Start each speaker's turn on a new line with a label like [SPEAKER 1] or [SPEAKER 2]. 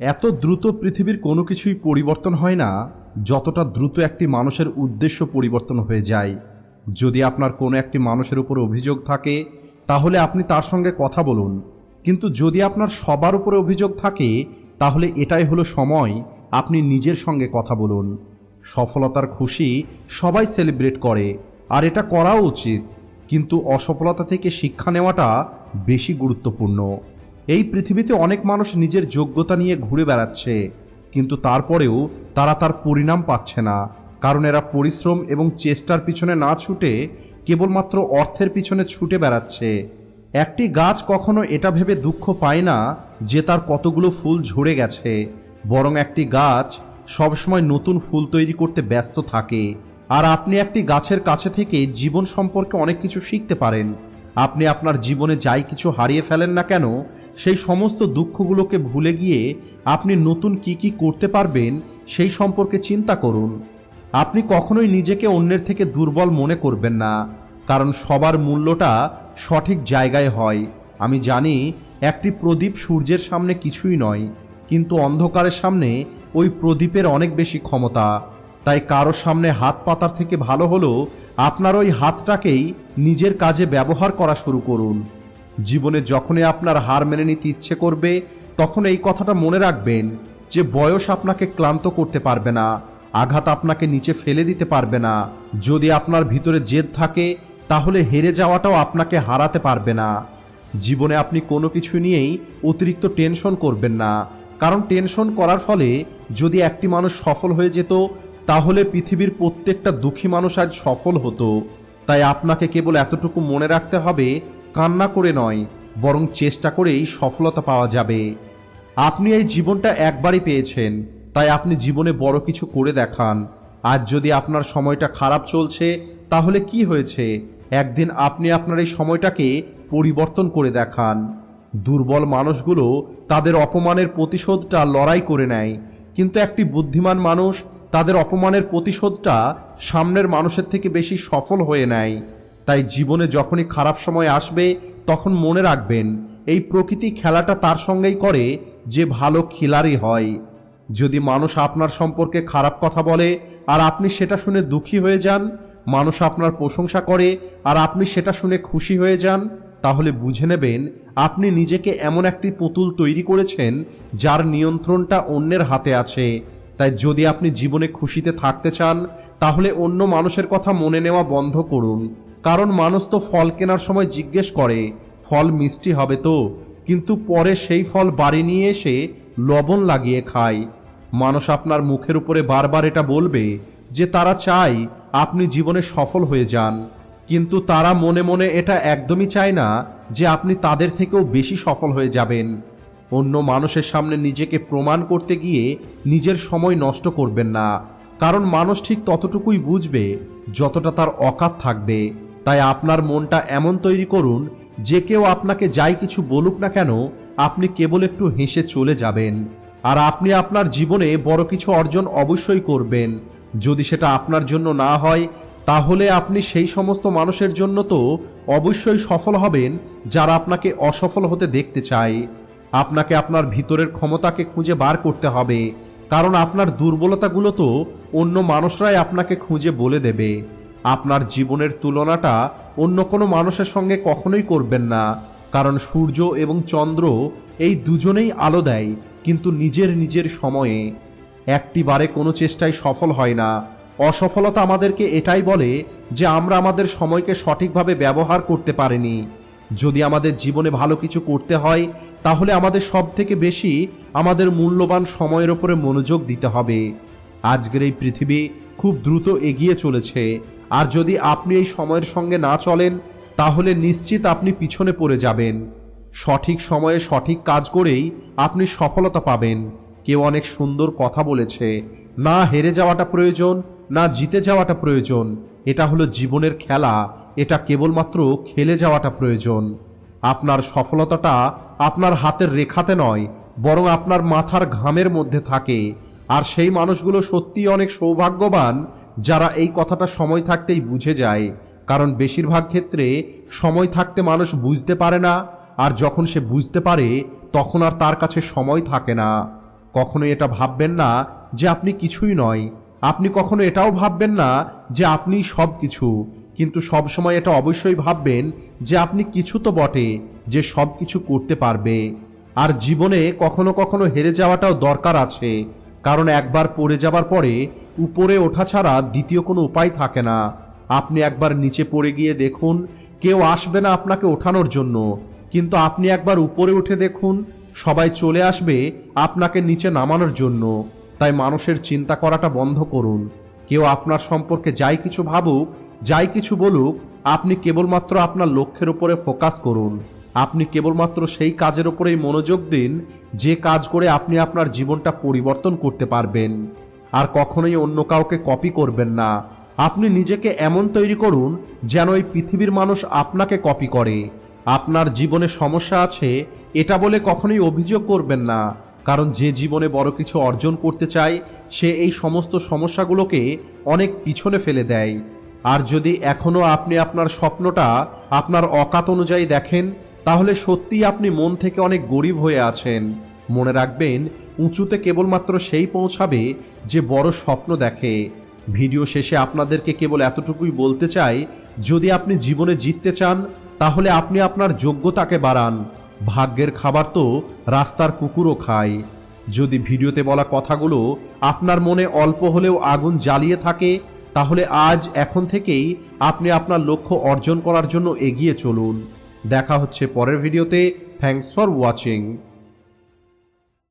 [SPEAKER 1] এত দ্রুত পৃথিবীর কোনো কিছুই পরিবর্তন হয় না, যতটা দ্রুত একটি মানুষের উদ্দেশ্য পরিবর্তন হয়ে যায়। যদি আপনার কোনো একটি মানুষের উপর অভিযোগ থাকে, তাহলে আপনি তার সঙ্গে কথা বলুন। কিন্তু যদি আপনার সবার উপরে অভিযোগ থাকে, তাহলে এটাই হলো সময়, আপনি নিজের সঙ্গে কথা বলুন। সফলতার খুশি সবাই সেলিব্রেট করে, আর এটা করাও উচিত। কিন্তু অসফলতা থেকে শিক্ষা নেওয়াটা বেশি গুরুত্বপূর্ণ। এই পৃথিবীতে অনেক মানুষ নিজের যোগ্যতা নিয়ে ঘুরে বেড়াচ্ছে, কিন্তু তারপরেও তারা তার পরিণাম পাচ্ছে না, কারণ এরা পরিশ্রম এবং চেষ্টার পিছনে না ছুটে কেবলমাত্র অর্থের পিছনে ছুটে বেড়াচ্ছে। একটি গাছ কখনো এটা ভেবে দুঃখ পায় না যে তার কতগুলো ফুল ঝরে গেছে, বরং একটি গাছ সবসময় নতুন ফুল তৈরি করতে ব্যস্ত থাকে। আর আপনি একটি গাছের কাছে থেকে জীবন সম্পর্কে অনেক কিছু শিখতে পারেন। আপনি আপনার জীবনে যাই কিছু হারিয়ে ফেলেন না কেন, সেই সমস্ত দুঃখগুলোকে ভুলে গিয়ে আপনি নতুন কি কি করতে পারবেন সেই সম্পর্কে চিন্তা করুন। আপনি কখনোই নিজেকে অন্যের থেকে দুর্বল মনে করবেন না, কারণ সবার মূল্যটা সঠিক জায়গায় হয়। আমি জানি একটি প্রদীপ সূর্যের সামনে কিছুই নয়, কিন্তু অন্ধকারের সামনে ওই প্রদীপের অনেক বেশি ক্ষমতা। তাই কারও সামনে হাত পাতার থেকে ভালো হলো আপনার ওই হাতটাকেই নিজের কাজে ব্যবহার করা শুরু করুন। জীবনে যখনই আপনার হার মেনে নিতে ইচ্ছে করবে, তখন এই কথাটা মনে রাখবেন যে বয়স আপনাকে ক্লান্ত করতে পারবে না, আঘাত আপনাকে নিচে ফেলে দিতে পারবে না। যদি আপনার ভিতরে জেদ থাকে, তাহলে হেরে যাওয়াটাও আপনাকে হারাতে পারবে না। জীবনে আপনি কোনো কিছু নিয়েই অতিরিক্ত টেনশন করবেন না, কারণ টেনশন করার ফলে যদি একটি মানুষ সফল হয়ে যেত তাহলে পৃথিবীর প্রত্যেকটা দুঃখী মানুষ আজ সফল হতো। তাই আপনাকে কেবল এতটুকু মনে রাখতে হবে, কান্না করে নয়, বরং চেষ্টা করেই সফলতা পাওয়া যাবে। আপনি এই জীবনটা একবারই পেয়েছেন, তাই আপনি জীবনে বড় কিছু করে দেখান। আজ যদি আপনার সময়টা খারাপ চলছে, তাহলে কি হয়েছে? একদিন আপনি আপনার এই সময়টাকে পরিবর্তন করে দেখান। দুর্বল মানুষগুলো তাদের অপমানের প্রতিশোধটা লড়াই করে নেয়, কিন্তু একটি বুদ্ধিমান মানুষ তাদের অপমানের প্রতিশোধটা সামনের মানুষের থেকে বেশি সফল হয়ে নেয়। তাই জীবনে যখনই খারাপ সময় আসবে, তখন মনে রাখবেন, এই প্রকৃতি খেলাটা তার সঙ্গেই করে যে ভালো খিলারই হয়। যদি মানুষ আপনার সম্পর্কে খারাপ কথা বলে আর আপনি সেটা শুনে দুঃখী হয়ে যান, মানুষ আপনার প্রশংসা করে আর আপনি সেটা শুনে খুশি হয়ে যান, তাহলে বুঝে নেবেন, আপনি নিজেকে এমন একটি পুতুল তৈরি করেছেন যার নিয়ন্ত্রণটা অন্যের হাতে আছে। তাই যদি আপনি জীবনে খুশিতে থাকতে চান, তাহলে অন্য মানুষের কথা মনে নেওয়া বন্ধ করুন। কারণ মানুষ তো ফল কেনার সময় জিজ্ঞেস করে, ফল মিষ্টি হবে তো? কিন্তু পরে সেই ফল বাড়ি নিয়ে এসে লবণ লাগিয়ে খায়। মানুষ আপনার মুখের উপরে বারবার এটা বলবে যে, তারা চায় আপনি জীবনে সফল হয়ে যান। কিন্তু তারা মনে মনে এটা একদমই চায় না যে, আপনি তাদের থেকেও বেশি সফল হয়ে যাবেন। অন্য মানুষের সামনে নিজেকে প্রমাণ করতে গিয়ে নিজের সময় নষ্ট করবেন না। কারণ মানুষ ঠিক ততটুকুই বুঝবে যতটা তার অকাত থাকবে। তাই আপনার মনটা এমন তৈরি করুন, যে কেউ আপনাকে যাই কিছু বলুক না কেন, আপনি কেবল একটু হেসে চলে যাবেন। আর আপনি আপনার জীবনে বড় কিছু অর্জন অবশ্যই করবেন। যদি সেটা আপনার জন্য না হয়, তাহলে আপনি সেই সমস্ত মানুষের জন্য তো অবশ্যই সফল হবেন যারা আপনাকে অসফল হতে দেখতে চায়। আপনাকে আপনার ভিতরের ক্ষমতাকে খুঁজে বার করতে হবে, কারণ আপনার দুর্বলতাগুলো তো অন্য মানুষরাই আপনাকে খুঁজে বলে দেবে। আপনার জীবনের তুলনাটা অন্য কোনো মানুষের সঙ্গে কখনোই করবেন না, কারণ সূর্য এবং চন্দ্র এই দুজনেই আলো দেয়, কিন্তু নিজের নিজের সময়ে। একটি বারে কোনো চেষ্টায় সফল হয় না। অসফলতা আমাদেরকে এটাই বলে যে আমরা আমাদের সময়কে সঠিকভাবে ব্যবহার করতে পারিনি। যদি আমাদের জীবনে ভালো কিছু করতে হয়, তাহলে আমাদের সব থেকে বেশি আমাদের মূল্যবান সময়ের ওপরে মনোযোগ দিতে হবে। আজকের এই পৃথিবী খুব দ্রুত এগিয়ে চলেছে। আর যদি আপনি এই সময়ের সঙ্গে না চলেন, তাহলে নিশ্চিত আপনি পিছনে পড়ে যাবেন। সঠিক সময়ে সঠিক কাজ করেই আপনি সফলতা পাবেন। কেউ অনেক সুন্দর কথা বলেছে, না হেরে যাওয়াটা প্রয়োজন না জিতে যাওয়াটা প্রয়োজন, এটা হলো জীবনের খেলা, এটা কেবলমাত্র খেলে যাওয়াটা প্রয়োজন। আপনার সফলতাটা আপনার হাতের রেখাতে নয়, বরং আপনার মাথার ঘামের মধ্যে থাকে। আর সেই মানুষগুলো সত্যিই অনেক সৌভাগ্যবান যারা এই কথাটা সময় থাকতেই বুঝে যায়। কারণ বেশিরভাগ ক্ষেত্রে সময় থাকতে মানুষ বুঝতে পারে না, আর যখন সে বুঝতে পারে, তখন আর তার কাছে সময় থাকে না। কখনোই এটা ভাববেন না যে আপনি কিছুই নয়। আপনি কখনো এটাও ভাববেন না যে আপনি সব কিছু কিন্তু সবসময় এটা অবশ্যই ভাববেন যে আপনি কিছু তো বটে যে সব কিছু করতে পারবে। আর জীবনে কখনো কখনো হেরে যাওয়াটাও দরকার আছে, কারণ একবার পড়ে যাবার পরে উপরে ওঠা ছাড়া দ্বিতীয় কোনো উপায় থাকে না। আপনি একবার নিচে পড়ে গিয়ে দেখুন, কেউ আসবে না আপনাকে ওঠানোর জন্য, কিন্তু আপনি একবার উপরে উঠে দেখুন, সবাই চলে আসবে আপনাকে নিচে নামানোর জন্য। তাই মানুষের চিন্তা করাটা বন্ধ করুন। কেউ আপনার সম্পর্কে যাই কিছু ভাবুক, যাই কিছু বলুক, আপনি কেবলমাত্র আপনার লক্ষ্যের উপরে ফোকাস করুন। আপনি কেবলমাত্র সেই কাজের উপরেই মনোযোগ দিন, যে কাজ করে আপনি আপনার জীবনটা পরিবর্তন করতে পারবেন। আর কখনোই অন্য কাউকে কপি করবেন না। আপনি নিজেকে এমন তৈরি করুন, যেন এই পৃথিবীর মানুষ আপনাকে কপি করে। আপনার জীবনে সমস্যা আছে, এটা বলে কখনোই অভিযোগ করবেন না। কারণ যে জীবনে বড় কিছু অর্জন করতে চায়, সে এই সমস্ত সমস্যাগুলোকে অনেক পিছনে ফেলে দেয়। আর যদি এখনও আপনি আপনার স্বপ্নটা আপনার অকাত অনুযায়ী দেখেন, তাহলে সত্যিই আপনি মন থেকে অনেক গরিব হয়ে আছেন। মনে রাখবেন, উঁচুতে কেবলমাত্র সেই পৌঁছাবে যে বড় স্বপ্ন দেখে। ভিডিও শেষে আপনাদেরকে কেবল এতটুকুই বলতে চাই, যদি আপনি জীবনে জিততে চান, তাহলে আপনি আপনার যোগ্যতাকে বাড়ান। ভাগ্যের খাবার তো রাস্তার কুকুরও খায়। যদি ভিডিওতে বলা কথাগুলো আপনার মনে অল্প হলেও আগুন জ্বালিয়ে থাকে, তাহলে আজ এখন থেকেই আপনি আপনার লক্ষ্য অর্জন করার জন্য এগিয়ে চলুন। দেখা হচ্ছে পরের ভিডিওতে। Thanks for watching